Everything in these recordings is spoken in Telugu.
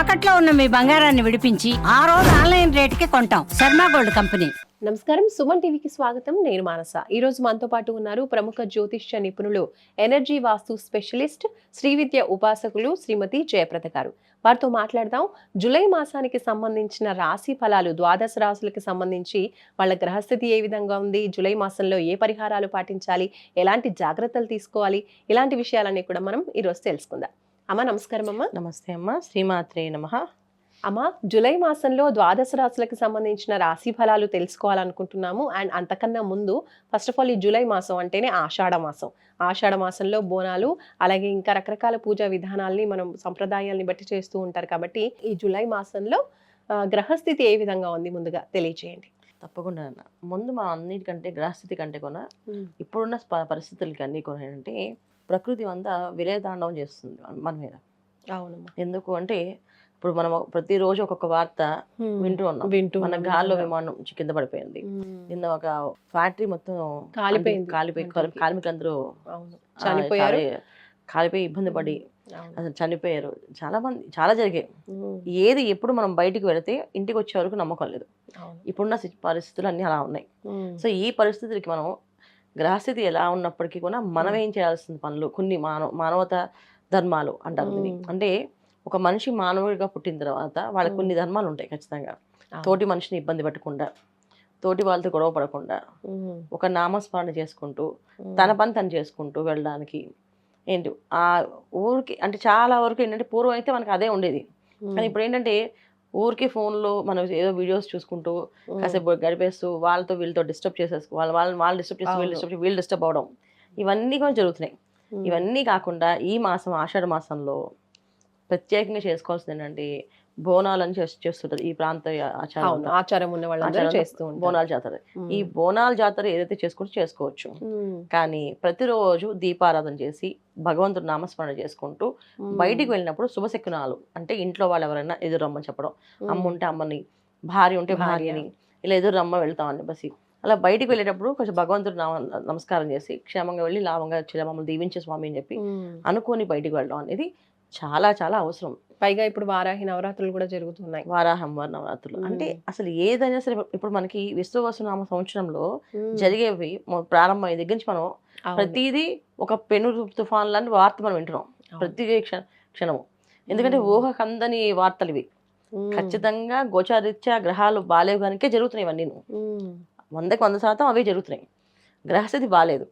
తాకట్లో ఉన్న మీ బంగారాన్ని విడిపించి ఆ రోజు ఆన్లైన్ రేటుకి కొంటాం. Sharma gold company. నమస్కారం. సుమన్ టీవీకి స్వాగతం. నేను మానస. ఈ రోజు మనతో పాటు ఉన్నారు ప్రముఖ జ్యోతిష్య నిపుణులు ఎనర్జీ వాస్తు స్పెషలిస్ట్ శ్రీవిద్య ఉపాసకులు శ్రీమతి జయప్రద గారు. వారితో మాట్లాడదాం. జూలై మాసానికి సంబంధించిన రాశి ఫలాలు ద్వాదశ రాశులకు సంబంధించి వాళ్ళ గ్రహస్థితి ఏ విధంగా ఉంది జూలై మాసంలో ఏ పరిహారాలు పాటించాలి ఎలాంటి జాగ్రత్తలు తీసుకోవాలి ఇలాంటి విషయాలన్నీ కూడా మనం ఈరోజు తెలుసుకుందాం. అమ్మ నమస్కారం అమ్మ. నమస్తే అమ్మ. శ్రీమాత్రే నమ. అమ్మ జూలై మాసంలో ద్వాదశ రాశులకు సంబంధించిన రాశి ఫలాలు తెలుసుకోవాలనుకుంటున్నాము. అండ్ అంతకన్నా ముందు ఫస్ట్ ఆఫ్ ఆల్ ఈ జూలై మాసం అంటేనే ఆషాఢ మాసం. ఆషాఢ మాసంలో బోనాలు అలాగే ఇంకా రకరకాల పూజా విధానాల్ని మనం సంప్రదాయాల్ని బట్టి చేస్తూ ఉంటారు కాబట్టి ఈ జూలై మాసంలో గ్రహస్థితి ఏ విధంగా ఉంది ముందుగా తెలియజేయండి తప్పకుండా అన్న. ముందు మనం అన్నిటికంటే గ్రహస్థితి కంటే కూడా ఇప్పుడున్న పరిస్థితులకి అన్ని కూడా ఏంటంటే ప్రకృతి అంతా విలయతాండవం చేస్తుంది మన- మీద అవునమ్మా ఎందుకు అంటే ఇప్పుడు మనం ప్రతిరోజు ఒక్కొక్క వార్త వింటూ ఉన్నాం వింటూ మన గాల్లో. విమానం కింద పడిపోయింది. నిన్న ఒక ఫ్యాక్టరీ మొత్తం కాలిపోయింది. కాలిపోయి. కార్మికులందరూ అవును చనిపోయారు కాలి- కాలిపోయి ఇబ్బంది పడి అవును. అసలు చనిపోయారు చాలా మంది చాలా జరిగాయి. ఏది ఎప్పుడు మనం బయటికి వెళితే ఇంటికి వచ్చే వరకు నమ్మకం లేదు అవును. ఇప్పుడున్న పరిస్థితులు అన్నీ అలా ఉన్నాయి. సో ఈ పరిస్థితులకి మనం గ్రహస్థితి ఎలా ఉన్నప్పటికీ కూడా మనం ఏం చేయాల్సిన పనులు కొన్ని మానవ మానవత ధర్మాలు అంటారు దీన్ని. అంటే ఒక మనిషి మానవుడిగా పుట్టిన తర్వాత వాళ్ళకి కొన్ని ధర్మాలు ఉంటాయి ఖచ్చితంగా. తోటి మనిషిని ఇబ్బంది పెట్టకుండా తోటి వాళ్ళతో గొడవ పడకుండా. ఒక నామస్మరణ చేసుకుంటూ. తన పని తను చేసుకుంటూ వెళ్ళడానికి ఏంటి ఆ ఊరికి అంటే చాలా వరకు ఏంటంటే పూర్వం అయితే మనకి అదే ఉండేది కానీ ఇప్పుడు ఏంటంటే ఊరికి ఫోన్లో మనం ఏదో వీడియోస్ చూసుకుంటూ. కాసేపు గడిపేస్తూ వాళ్ళతో వీళ్ళతో డిస్టర్బ్ చేసేసుకో వాళ్ళు వాళ్ళని వాళ్ళు డిస్టర్బ్ చేసి వీళ్ళు. డిస్టర్బ్ వీళ్ళు డిస్టర్బ్ అవడం ఇవన్నీ కూడా జరుగుతున్నాయి. ఇవన్నీ కాకుండా ఈ మాసం ఆషాఢ మాసంలో ప్రత్యేకంగా చేసుకోవాల్సింది ఏంటంటే బోనాలు అని చేస్- చేస్తుంటారు ఈ ప్రాంత ఆచారం ఆచారం ఉన్న ఆచారంలో చేస్తూ బోనాల జాతర. ఈ బోనాల జాతర ఏదైతే చేసుకుంటూ చేసుకోవచ్చు. కానీ ప్రతిరోజు దీపారాధన చేసి భగవంతుడు నామస్మరణ చేసుకుంటూ. బయటికి వెళ్ళినప్పుడు శుభశకునాలు అంటే ఇంట్లో వాళ్ళు ఎవరైనా ఎదురు రమ్మని చెప్పడం. అమ్మ ఉంటే అమ్మని భార్య ఉంటే భార్య. భార్యని ఇలా ఎదురు రమ్మ వెళ్తామని బసి అలా బయటికి వెళ్ళేటప్పుడు కొంచెం భగవంతుడు నామ- నమస్కారం చేసి క్షేమంగా వెళ్ళి లాభంగా మమ్మల్ని దీవించే స్వామి అని చెప్పి. అనుకోని బయటికి వెళ్ళడం అనేది చాలా చాలా అవసరం పైగా ఇప్పుడు వారాహి నవరాత్రులు కూడా జరుగుతున్నాయి వారాహంవార నవరాత్రులు మ్మ్. అంటే అసలు ఏదైనా సరే ఇప్పుడు మనకి విశ్వవసునామ సంవత్సరంలో. జరిగేవి ప్రారంభం దగ్గర నుంచి మనం. ప్రతిదీ ఒక పెను తుఫాన్ లాంటి వార్త మనం వింటున్నాం. ప్రతి క్ష- క్షణము ఎందుకంటే మ్మ్. ఊహకందని వార్తలు ఇవి. ఖచ్చితంగా గోచారీత్యా గ్రహాలు బాలేవు కనుకే జరుగుతున్నాయి ఇవన్నీ. వందకి వంద శాతం అవే జరుగుతున్నాయి గ్రహస్థితి బాలేదు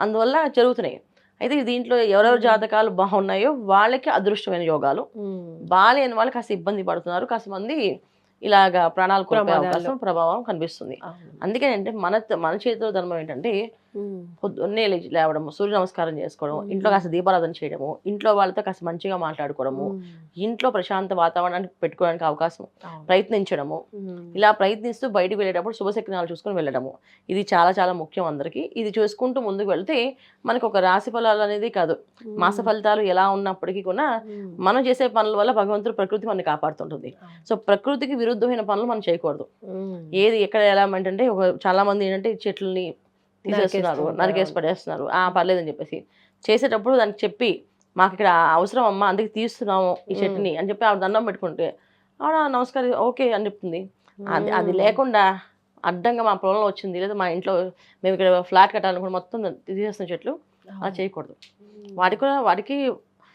అందువల్ల జరుగుతున్నాయి అయితే దీంట్లో ఎవరెవరి. జాతకాలు బాగున్నాయో వాళ్ళకి అదృష్టమైన యోగాలు. బాలేని వాళ్ళు కాస్త ఇబ్బంది పడుతున్నారు కాస్త మంది ఇలాగా ప్రాణాలు కోల్పోయే. అవకాశం ప్రభావం కనిపిస్తుంది అవును. అందుకే అంటే మన మన చేతిలో ధర్మం ఏంటంటే. పొద్దున్నే లేచి లేవడము సూర్య నమస్కారం చేసుకోవడం మ్మ్. ఇంట్లో కాస్త దీపారాధన చేయడము ఇంట్లో వాళ్ళతో కాస్త మంచిగా మాట్లాడుకోవడము. ఇంట్లో ప్రశాంత వాతావరణానికి పెట్టుకోవడానికి అవకాశం. ప్రయత్నించడము. ఇలా ప్రయత్నిస్తూ బయటికి వెళ్ళేటప్పుడు శుభశక్నాలు చూసుకొని వెళ్ళడము ఇది చాలా చాలా ముఖ్యం అందరికీ ఇది చూసుకుంటూ ముందుకు వెళ్తే మనకు ఒక రాశి ఫలాలు అనేది కాదు. మాస ఫలితాలు ఎలా ఉన్నప్పటికీ కూడా. మనం చేసే పనుల వల్ల భగవంతుడు ప్రకృతి మనని కాపాడుతుంటుంది. సో ప్రకృతికి విరుద్ధమైన పనులు మనం చేయకూడదు. ఏది ఎక్కడ ఎలా అంటే ఒక చాలా మంది ఏంటంటే చెట్లని తీసేస్తున్నారు నరికేసి. పడేస్తున్నారు ఆ పర్లేదని చెప్పేసి చేసేటప్పుడు దానికి చెప్పి మాకు ఇక్కడ అవసరం అమ్మా అందుకే తీస్తున్నాము ఈ. చెట్టుని అని చెప్పి ఆవిడ దండం పెట్టుకుంటే ఆవిడ నమస్కారం ఓకే అని చెప్తుంది అది అది. లేకుండా అడ్డంగా మా పొలంలో వచ్చింది లేదా మా ఇంట్లో మేము ఇక్కడ ఫ్లాట్ కట్టాలనుకుని మొత్తం తీసేస్తున్న చెట్లు అలా. చేయకూడదు. వాటికి కూడా వాటికి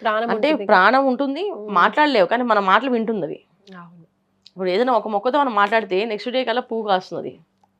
ప్రాణం అంటే. ప్రాణం ఉంటుంది. మాట్లాడలేవు కానీ మన మాటలు వింటుంది అవి. ఇప్పుడు ఏదైనా ఒక మొక్కతో మనం మాట్లాడితే నెక్స్ట్ డే కల్లా పువ్వు కాస్తుంది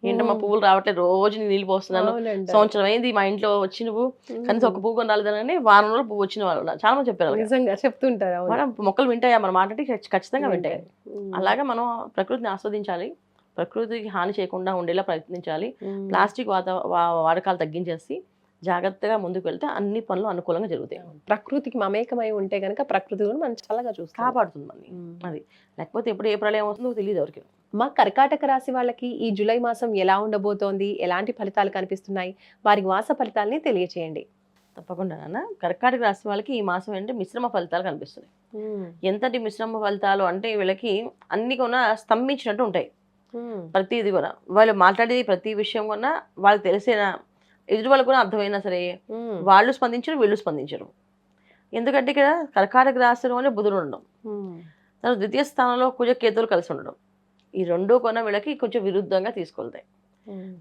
ఏంటమ్మా మ్మ్. పువ్వులు రావట్లేదు రోజు నేను నీళ్ళు పోస్తున్నాను. సంవత్సరం అయింది మా ఇంట్లో వచ్చి నువ్వు. కనీసం ఒక పువ్వు కొనాలి వారం రోజులు పువ్వు వచ్చిన వాళ్ళు. చాలా మంది చెప్పారు. నిజంగా చెప్తుంటారు. మనం మొక్కలు వింటాయా మనం మాట్లాడి ఖచ్చి- ఖచ్చితంగా వింటాయి. అలాగే మనం ప్రకృతిని ఆస్వాదించాలి ప్రకృతికి హాని చేయకుండా ఉండేలా ప్రయత్నించాలి. ప్లాస్టిక్ వాత వాడకాలు తగ్గించేసి జాగ్రత్తగా ముందుకు వెళ్తే అన్ని పనులు అనుకూలంగా జరుగుతాయి. ప్రకృతికి మమేకమై ఉంటే గనక ప్రకృతి కూడా మనం చల్లగా చూస్తాం కాపాడుతుంది మనని అది. లేకపోతే ఎప్పుడు ఏ ప్రళయం వస్తుందో తెలియదు ఎవరికి. మా కర్కాటక రాశి వాళ్ళకి ఈ జూలై మాసం ఎలా ఉండబోతోంది? ఎలాంటి ఫలితాలు కనిపిస్తున్నాయి? వారి మాస ఫలితాలని తెలియచేయండి. తప్పకుండా నాన్న. కర్కాటక రాశి వాళ్ళకి ఈ మాసం ఏంటంటే మిశ్రమ ఫలితాలు కనిపిస్తున్నాయి. ఎంతటి మిశ్రమ ఫలితాలు అంటే వీళ్ళకి అన్ని కూడా స్తంభించినట్టు ఉంటాయి. ప్రతిది కూడా. వాళ్ళు మాట్లాడేది ప్రతి విషయం కూడా వాళ్ళకి తెలిసిన ఎదుటి వాళ్ళకు కూడా అర్థమైనా సరే వాళ్ళు స్పందించరు వీళ్ళు స్పందించరు. ఎందుకంటే ఇక్కడ కర్కాటక రాశిలోనే బుధుడు ఉండడం. తర్వాత ద్వితీయ స్థానంలో కుజ కేతువులు కలిసి ఉండడం. ఈ రెండు కొన వీళ్ళకి కొంచెం విరుద్ధంగా తీసుకెళ్తాయి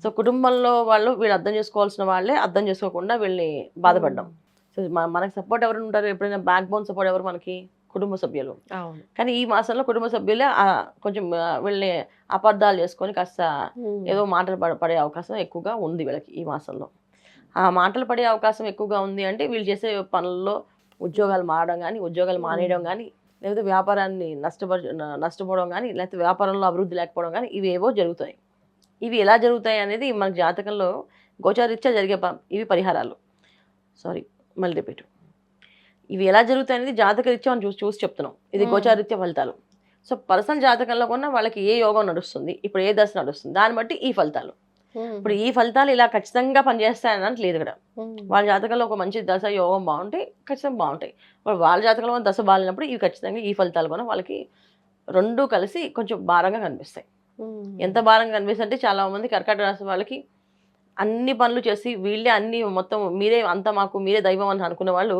సో కుటుంబంలో వాళ్ళు వీళ్ళు అర్థం చేసుకోవాల్సిన వాళ్ళే అర్థం చేసుకోకుండా వీళ్ళని బాధపడ్డం. సో మనకి సపోర్ట్ ఎవరు ఉంటారు? ఎప్పుడైనా బ్యాక్ బోన్ సపోర్ట్ ఎవరు మనకి? కుటుంబ సభ్యులు. కానీ ఈ మాసంలో కుటుంబ సభ్యులే కొంచెం వీళ్ళని అపార్థాలు చేసుకొని కాస్త ఏదో మాటలు పడ అవకాశం ఎక్కువగా ఉంది వీళ్ళకి ఈ మాసంలో. ఆ మాటలు పడే అవకాశం ఎక్కువగా ఉంది అంటే వీళ్ళు చేసే పనుల్లో ఉద్యోగాలు మారడం కానీ ఉద్యోగాలు మానేయడం కానీ లేకపోతే వ్యాపారాన్ని నష్టపర నష్టపోవడం కానీ లేకపోతే వ్యాపారంలో అభివృద్ధి లేకపోవడం కానీ ఇవి ఏవో జరుగుతాయి. ఇవి ఎలా జరుగుతాయి అనేది మన జాతకంలో గోచారీత్యా జరిగే ఇవి పరిహారాలు. సారీ మళ్ళీ రిపీట్. ఇవి ఎలా జరుగుతాయి అనేది జాతకరీత్యా మనం చూసి చూసి చెప్తున్నాం. ఇది. గోచారీత్యా ఫలితాలు. సో పర్సనల్ జాతకంలో కొన్న వాళ్ళకి ఏ యోగం నడుస్తుంది ఇప్పుడు ఏ దశ నడుస్తుంది దాన్ని బట్టి ఈ ఫలితాలు. ఇప్పుడు ఈ ఫలితాలు ఇలా ఖచ్చితంగా పనిచేస్తాయని లేదు ఇక్కడ. వాళ్ళ జాతకంలో ఒక మంచి దశ యోగం బాగుంటే ఖచ్చితంగా బాగుంటాయి. వాళ్ళ జాతకంలో దశ బాగాలేనప్పుడు ఇవి ఖచ్చితంగా ఈ ఫలితాలు కూడా వాళ్ళకి రెండు కలిసి కొంచెం భారంగా కనిపిస్తాయి. ఎంత భారంగా కనిపిస్తుంది అంటే చాలా మంది కర్కాటక రాశి వాళ్ళకి అన్ని పనులు చేసి వీళ్ళే అన్ని మొత్తం మీరే అంత మాకు మీరే దైవం అని అనుకునే వాళ్ళు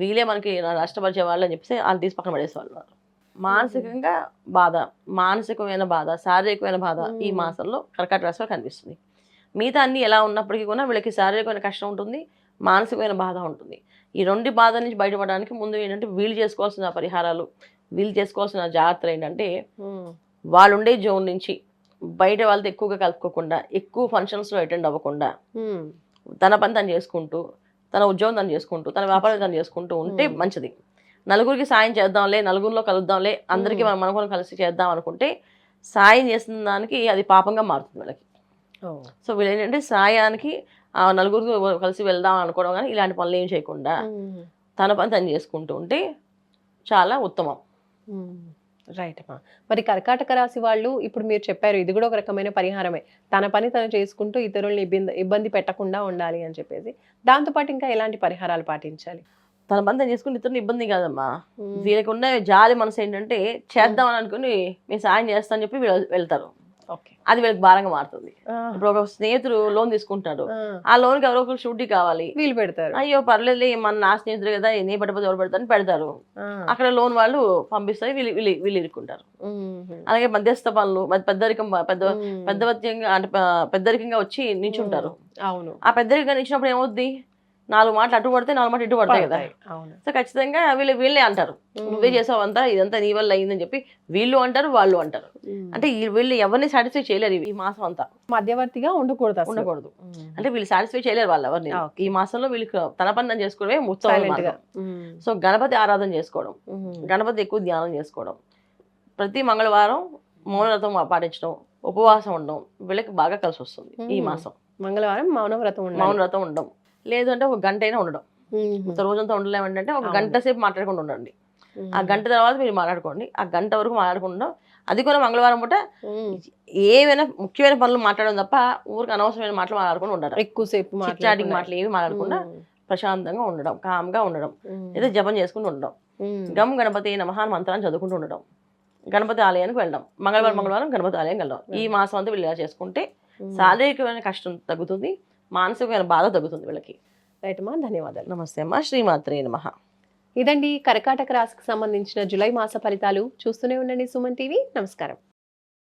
వీళ్ళే మనకి నష్టపరిచే వాళ్ళు అని చెప్పేసి వాళ్ళు తీసి పక్కన పడేసే వాళ్ళు మానసికంగా బాధ మానసికమైన బాధ శారీరకమైన బాధ ఈ. మాసంలో కర్కాటక రాశిలో కనిపిస్తుంది. మిగతా అన్ని ఎలా ఉన్నప్పటికీ కూడా వీళ్ళకి శారీరకమైన కష్టం ఉంటుంది మానసికమైన బాధ ఉంటుంది. ఈ రెండు బాధ నుంచి బయటపడడానికి ముందు ఏంటంటే వీళ్ళు చేసుకోవాల్సిన పరిహారాలు వీళ్ళు చేసుకోవాల్సిన జాగ్రత్తలు ఏంటంటే వాళ్ళు ఉండే జోన్ నుంచి బయట వాళ్ళతో ఎక్కువగా కలుపుకోకుండా ఎక్కువ ఫంక్షన్స్లో అటెండ్ అవ్వకుండా తన పని తను చేసుకుంటూ తన ఉద్యోగం తను చేసుకుంటూ తన వ్యాపారం తను చేసుకుంటూ ఉంటే. మంచిది. నలుగురికి సాయం చేద్దాంలే నలుగురిలో కలుద్దాంలే అందరికీ. మనం మనకొని కలిసి చేద్దాం అనుకుంటే సాయం చేస్తున్న దానికి అది పాపంగా మారుతుంది వీళ్ళకి. సో వీళ్ళు ఏంటంటే సాయానికి ఆ నలుగురికి కలిసి వెళ్దాం అనుకోవడం కానీ ఇలాంటి పనులు ఏం చేయకుండా తన పని తను చేసుకుంటూ ఉంటే చాలా ఉత్తమం. రైట్ అమ్మా. మరి కర్కాటక రాశి వాళ్ళు ఇప్పుడు మీరు చెప్పారు ఇది కూడా ఒక రకమైన పరిహారమే. తన పని తను చేసుకుంటూ ఇతరుల్ని ఇబ్బంది ఇబ్బంది పెట్టకుండా ఉండాలి అని చెప్పేసి. దాంతోపాటు ఇంకా ఎలాంటి పరిహారాలు పాటించాలి? తన పని తను చేసుకుని ఇతరులు ఇబ్బంది కాదమ్మా. వీళ్ళకి ఉన్న జాలి మనసు ఏంటంటే చేద్దామని అనుకుని మేము సాయం చేస్తా అని చెప్పి వీళ్ళు వెళ్తారు. అది వీళ్ళకి భారంగా మారుతుంది. ఇప్పుడు ఒక స్నేహితుడు లోన్ తీసుకుంటాడు. ఆ. లోన్కి ఎవరో ఒకరు షూటీ కావాలి. వీలు పెడతారు. అయ్యో పర్లేదు మన నా స్నేహితుడు కదా నీ పట్టపోతే ఎవరు పెడతారు. ఆ. అక్కడ లోన్ వాళ్ళు పంపిస్తారు వీళ్ళు వీళ్ళు వీళ్ళు ఇరుక్కుంటారు. అలాగే మధ్యస్థ పనులు పెద్దరికం పెద్ద. పెద్దవత్యంగా అంటే పెద్దరికంగా వచ్చి నిల్చుంటారు అవును. ఆ పెద్దరికంగా నిలిచినప్పుడు ఏమవుద్ది? నాలుగు మాటలు అటు పడితే నాలుగు మాటలు ఇటు పడతాయి కదా. సో ఖచ్చితంగా వీళ్ళు వీళ్ళే అంటారు. నువ్వే చేసావు అంతా ఇదంతా నీ వల్ల అయిందని చెప్పి వీళ్ళు అంటారు వాళ్ళు అంటారు. అంటే వీళ్ళు ఎవరిని సాటిస్ఫై చేయలేరు ఈ మాసం అంతా. మధ్యవర్తిగా ఉండకూడదు. ఉండకూడదు. అంటే వీళ్ళు సాటిస్ఫై చేయలేరు వాళ్ళు ఎవరిని. ఈ మాసంలో వీళ్ళకి తన పని తను చేసుకోవడమే ఉత్సవం. సో గణపతి ఆరాధన చేసుకోవడం. గణపతి ఎక్కువ ధ్యానం చేసుకోవడం ప్రతి మంగళవారం మౌనవ్రతం పాటించడం ఉపవాసం ఉండడం వీళ్ళకి బాగా కలిసి వస్తుంది ఈ. మాసం. మంగళవారం మౌనవ్రతం మౌనవ్రతం ఉండడం. లేదు అంటే ఒక గంట అయినా ఉండడం మ్మ్. ఇంత రోజంతా ఉండలేమంటే ఒక. గంట సేపు మాట్లాడకుండా ఉండండి. ఆ గంట తర్వాత మీరు మాట్లాడుకోండి ఆ గంట వరకు మాట్లాడకుండా అది కూడా మంగళవారం పూట. ఏమైనా ముఖ్యమైన పనులు మాట్లాడడం తప్ప ఊరికి అనవసరమైన మాటలు మాట్లాడకుండా ఉండడం ఎక్కువసేపు చాటింగ్. మాటలు ఏమి మాట్లాడకుండా. ప్రశాంతంగా ఉండడం కామ్గా ఉండడం. ఏదో జపం చేసుకుంటూ ఉండడం. గమ్ గణపతి నమహాన్ మంత్రాన్ని చదువుకుంటూ ఉండడం గణపతి ఆలయానికి వెళ్ళడం మంగళవారం. మంగళవారం గణపతి ఆలయం వెళ్ళడం ఈ. మాసం అంతా వీళ్ళు ఇలా చేసుకుంటే. శారీరకమైన కష్టం తగ్గుతుంది మానసికమైన బాధ తగ్గుతుంది వీళ్ళకి. రైట్ అమ్మా ధన్యవాదాలు. నమస్తే అమ్మా శ్రీమాత్రే నమః. ఇదండి కర్కాటక రాశికి సంబంధించిన జులై మాస ఫలితాలు. చూస్తూనే ఉండండి సుమన్ టీవీ. నమస్కారం.